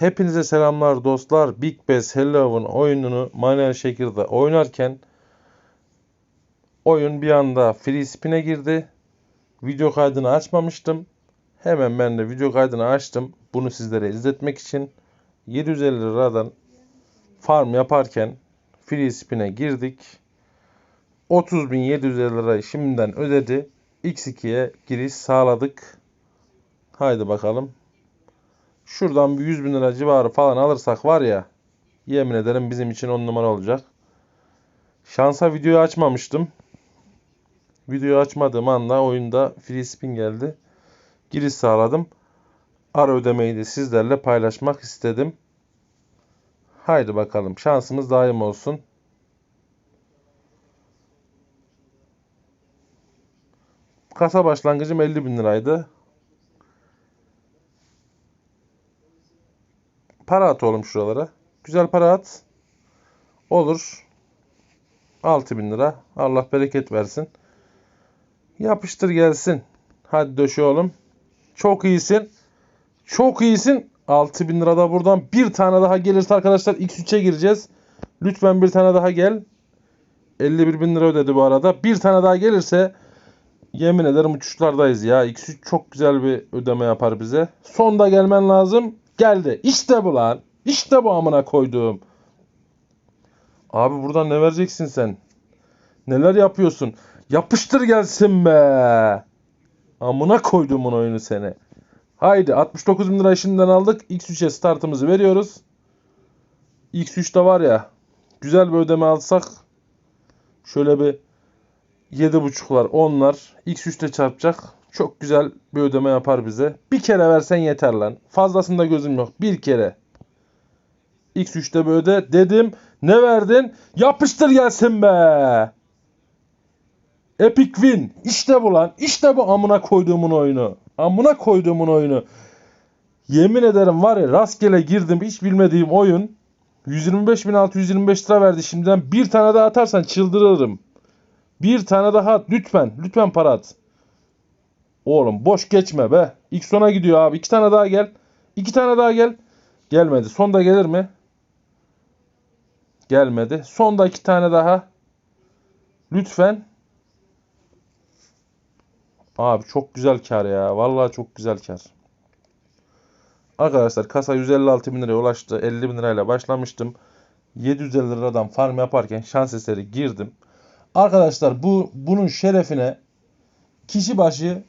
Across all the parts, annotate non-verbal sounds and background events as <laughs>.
Hepinize selamlar dostlar. Big Bass Hello'nun oyununu manuel şekilde oynarken oyun bir anda free spin'e girdi. Video kaydını açmamıştım. Hemen ben de video kaydını açtım. Bunu sizlere izletmek için 750 liradan farm yaparken free spin'e girdik. 30.750 lirayı şimdiden ödedi. X2'ye giriş sağladık. Haydi bakalım. Şuradan bir 100 bin lira civarı falan alırsak var ya yemin ederim bizim için 10 numara olacak. Şansa videoyu açmamıştım. Videoyu açmadığım anda oyunda free spin geldi. Giriş sağladım. Ara ödemeyi de sizlerle paylaşmak istedim. Haydi bakalım şansımız daim olsun. Kasa başlangıcım 50 bin liraydı. Para at oğlum şuralara. Güzel para at. Olur. 6000 lira. Allah bereket versin. Yapıştır gelsin. Hadi döşe oğlum. Çok iyisin. Çok iyisin. 6000 lira da buradan bir tane daha gelirse arkadaşlar X3'e gireceğiz. Lütfen bir tane daha gel. 51 bin lira ödedi bu arada. Bir tane daha gelirse yemin ederim uçuşlardayız ya. X3 çok güzel bir ödeme yapar bize. Sonda gelmen lazım. Geldi. İşte bu lan. İşte bu amına koyduğum. Abi buradan ne vereceksin sen? Neler yapıyorsun? Yapıştır gelsin be. Amına koyduğumun oyunu seni. Haydi 69 bin lira şimdiden aldık. X3'e startımızı veriyoruz. X3'te var ya güzel bir ödeme alsak şöyle bir 7.5'lar 10'lar X3'te çarpacak. Çok güzel bir ödeme yapar bize. Bir kere versen yeter lan. Fazlasında gözüm yok. Bir kere. X3'te bir öde dedim. Ne verdin? Yapıştır gelsin be. Epic win. İşte bu lan. İşte bu amına koyduğumun oyunu. Amına koyduğumun oyunu. Yemin ederim var ya rastgele girdim hiç bilmediğim oyun. 125.625 lira verdi şimdiden. Bir tane daha atarsan çıldırırım. Bir tane daha at lütfen. Lütfen para at. Oğlum boş geçme be. İlk sona gidiyor abi. İki tane daha gel. İki tane daha gel. Gelmedi. Sonda gelir mi? Gelmedi. Sonda iki tane daha. Lütfen. Abi çok güzel kar ya. Vallahi çok güzel kar. Arkadaşlar kasa 156 bin liraya ulaştı. 50 bin lirayla başlamıştım. 750 liradan farm yaparken şans eseri girdim. Arkadaşlar bu bunun şerefine kişi başı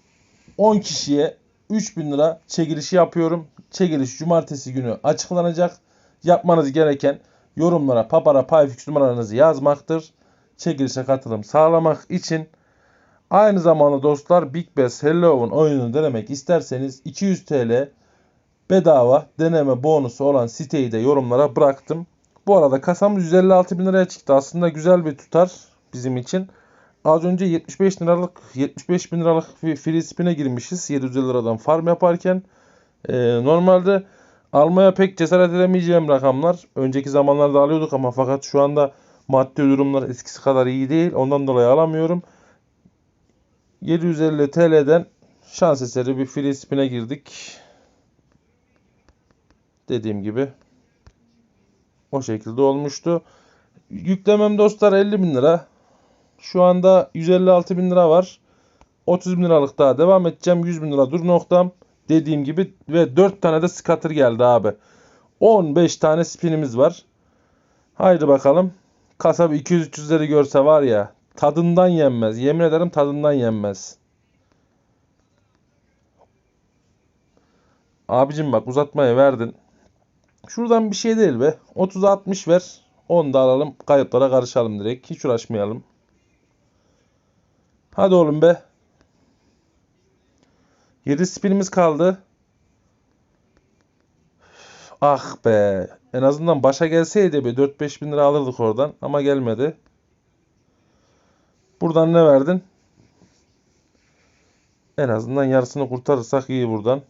10 kişiye 3000 lira çekilişi yapıyorum. Çekiliş cumartesi günü açıklanacak. Yapmanız gereken yorumlara papara payfix numaranızı yazmaktır. Çekilişe katılım sağlamak için aynı zamanda dostlar Big Bass Hello'un oyununu denemek isterseniz 200 TL bedava deneme bonusu olan siteyi de yorumlara bıraktım. Bu arada kasamız 156 bin liraya çıktı. Aslında güzel bir tutar bizim için. Az önce 75 liralık 75 bin liralık free spin'e girmişiz 750 liradan farm yaparken. Ee, normalde almaya pek cesaret edemeyeceğim rakamlar. Önceki zamanlarda alıyorduk ama fakat şu anda maddi durumlar eskisi kadar iyi değil. Ondan dolayı alamıyorum. 750 TL'den şans eseri bir free spin'e girdik. Dediğim gibi o şekilde olmuştu. Yüklemem dostlar 50 bin lira. Şu anda 156 bin lira var. 30 bin liralık daha devam edeceğim. 100 bin lira dur noktam. Dediğim gibi ve 4 tane de scatter geldi abi. 15 tane spinimiz var. Haydi bakalım. Kasap 200-300'leri görse var ya tadından yenmez. Yemin ederim tadından yenmez. Abicim bak uzatmaya verdin. Şuradan bir şey değil be. 30'a 60 ver. 10 da alalım. Kayıtlara karışalım direkt. Hiç uğraşmayalım. Hadi oğlum be. 7 spinimiz kaldı. Ah be. En azından başa gelseydi bir 4-5 bin lira alırdık oradan. Ama gelmedi. Buradan ne verdin? En azından yarısını kurtarırsak iyi buradan.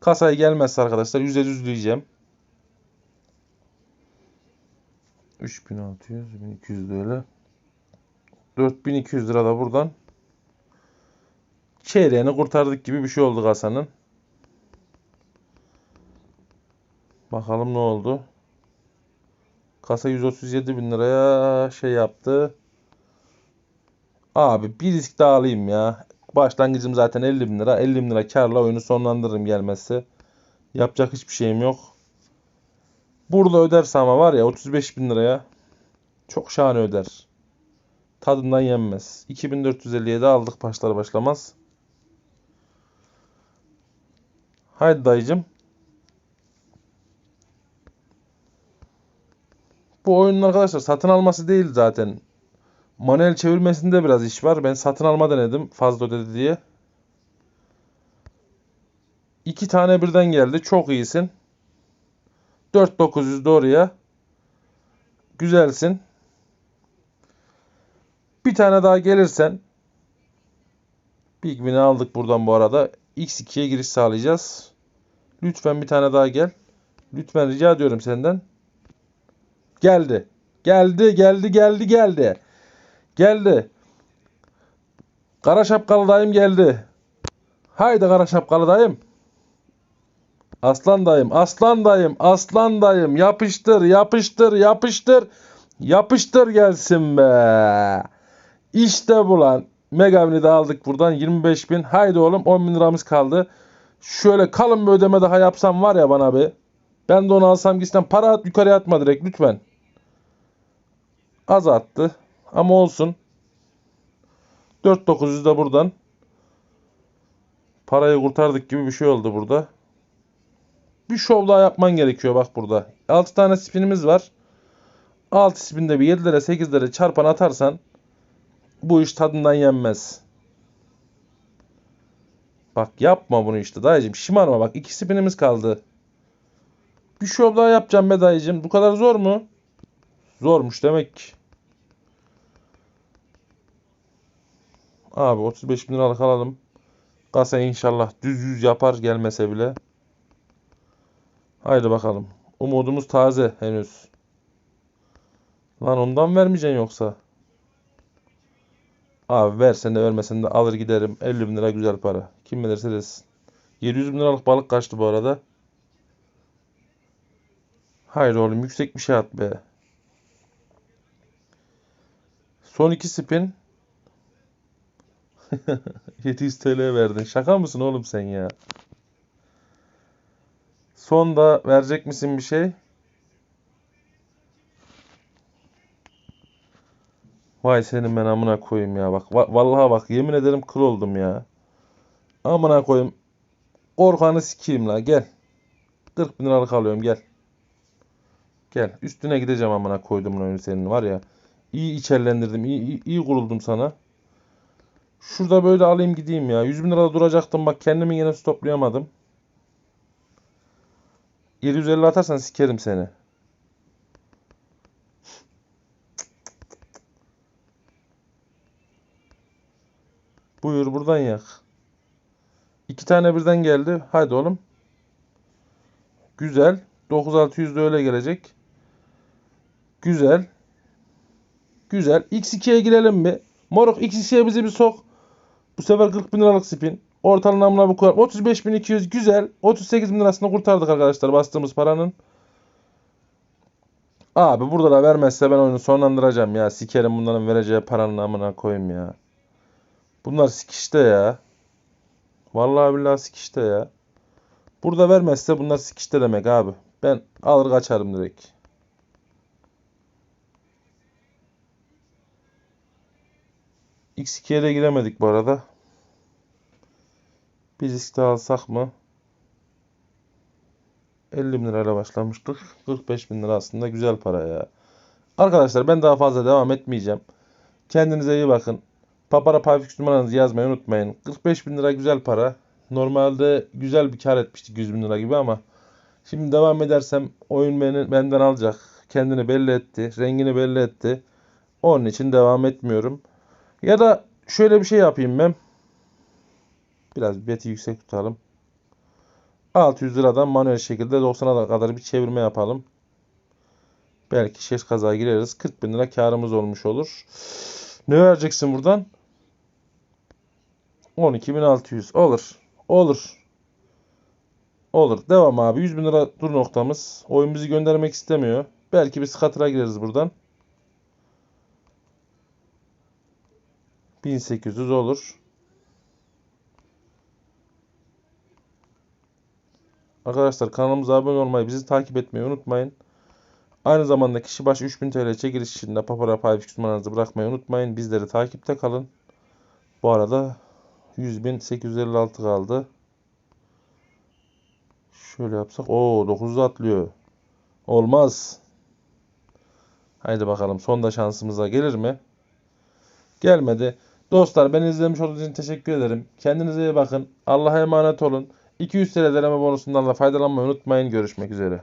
Kasaya gelmezse arkadaşlar %100 diyeceğim. 3600, 1200 de öyle. 4200 lira da buradan çeyreğini kurtardık gibi bir şey oldu kasanın. Bakalım ne oldu. Kasa 137 bin liraya şey yaptı. Abi bir risk daha alayım ya. Başlangıcım zaten 50 bin lira. 50 bin lira karla oyunu sonlandırırım gelmesi. Yapacak hiçbir şeyim yok. Burada öderse ama var ya 35 bin liraya çok şahane öder. Tadından yenmez. 2457 aldık başlar başlamaz. Haydi dayıcım. Bu oyunun arkadaşlar satın alması değil zaten. Manuel çevirmesinde biraz iş var. Ben satın alma denedim fazla ödedi diye. İki tane birden geldi. Çok iyisin. 4900 doğruya. Güzelsin. Bir tane daha gelirsen Big aldık buradan bu arada. X2'ye giriş sağlayacağız. Lütfen bir tane daha gel. Lütfen rica ediyorum senden. Geldi. Geldi, geldi, geldi, geldi. Geldi. Kara şapkalı dayım geldi. Haydi kara şapkalı dayım. Aslan dayım, aslan dayım, aslan dayım. Yapıştır, yapıştır, yapıştır. Yapıştır gelsin be. İşte bu lan. Megamini de aldık buradan 25 bin. Haydi oğlum 10 bin liramız kaldı. Şöyle kalın bir ödeme daha yapsam var ya bana bir. Ben de onu alsam gitsem para at yukarıya atma direkt lütfen. Az attı. Ama olsun. 4900 de buradan. Parayı kurtardık gibi bir şey oldu burada. Bir şov daha yapman gerekiyor bak burada. 6 tane spinimiz var. 6 spinde bir 7'lere 8'lere çarpan atarsan bu iş tadından yenmez. Bak yapma bunu işte dayıcım. Şımarma bak. iki spinimiz kaldı. Bir şov daha yapacağım be dayıcım. Bu kadar zor mu? Zormuş demek ki. Abi 35 bin liralık alalım. Kasa inşallah düz yüz yapar gelmese bile. Haydi bakalım. Umudumuz taze henüz. Lan ondan vermeyeceksin yoksa. Abi versen de vermesen de alır giderim. 50 bin lira güzel para. Kim bilirse desin. 700 bin liralık balık kaçtı bu arada. Hayır oğlum yüksek bir şey at be. Son iki spin. <laughs> 700 TL verdin. Şaka mısın oğlum sen ya? Son da verecek misin bir şey? Vay senin ben amına koyayım ya bak. Va- vallahi bak yemin ederim kıl oldum ya. Amına koyayım. Korkanı sikeyim la gel. 40 bin liralık alıyorum gel. Gel üstüne gideceğim amına koydum oyunu senin var ya. İyi içerlendirdim iyi, iyi, iyi kuruldum sana. Şurada böyle alayım gideyim ya. 100 bin lirada duracaktım bak kendimi yine stoplayamadım. 750 atarsan sikerim seni. Buyur buradan yak. İki tane birden geldi. Haydi oğlum. Güzel. 9600 de öyle gelecek. Güzel. Güzel. X2'ye girelim mi? Moruk X2'ye bizi bir sok. Bu sefer 40 bin liralık spin. Ortalamamına bu kadar. 35.200 güzel. 38 bin lirasını kurtardık arkadaşlar bastığımız paranın. Abi burada da vermezse ben oyunu sonlandıracağım ya. Sikerim bunların vereceği paranın amına koyayım ya. Bunlar sikişte ya. Vallahi billahi sikişte ya. Burada vermezse bunlar sikişte demek abi. Ben alır kaçarım direkt. X2'ye de giremedik bu arada. Bir risk daha alsak mı? 50 bin lirayla başlamıştık. 45 bin lira aslında güzel para ya. Arkadaşlar ben daha fazla devam etmeyeceğim. Kendinize iyi bakın. Papara Payfix numaranızı yazmayı unutmayın. 45 bin lira güzel para. Normalde güzel bir kar etmiştik 100 bin lira gibi ama şimdi devam edersem oyun beni, benden alacak. Kendini belli etti. Rengini belli etti. Onun için devam etmiyorum. Ya da şöyle bir şey yapayım ben. Biraz beti yüksek tutalım. 600 liradan manuel şekilde 90'a kadar bir çevirme yapalım. Belki şeş kaza gireriz. 40 bin lira karımız olmuş olur. Ne vereceksin buradan? 12.600 olur. Olur. Olur. Devam abi. 100 bin lira dur noktamız. Oyun bizi göndermek istemiyor. Belki bir skatıra gireriz buradan. 1800 olur. Arkadaşlar kanalımıza abone olmayı, bizi takip etmeyi unutmayın. Aynı zamanda kişi başı 3000 TL çekiliş için de Papara Payfix numaranızı bırakmayı unutmayın. Bizleri takipte kalın. Bu arada 100.856 kaldı. Şöyle yapsak. Oo 900 atlıyor. Olmaz. Haydi bakalım sonda şansımıza gelir mi? Gelmedi. Dostlar beni izlemiş olduğunuz için teşekkür ederim. Kendinize iyi bakın. Allah'a emanet olun. 200 TL deneme bonusundan da faydalanmayı unutmayın. Görüşmek üzere.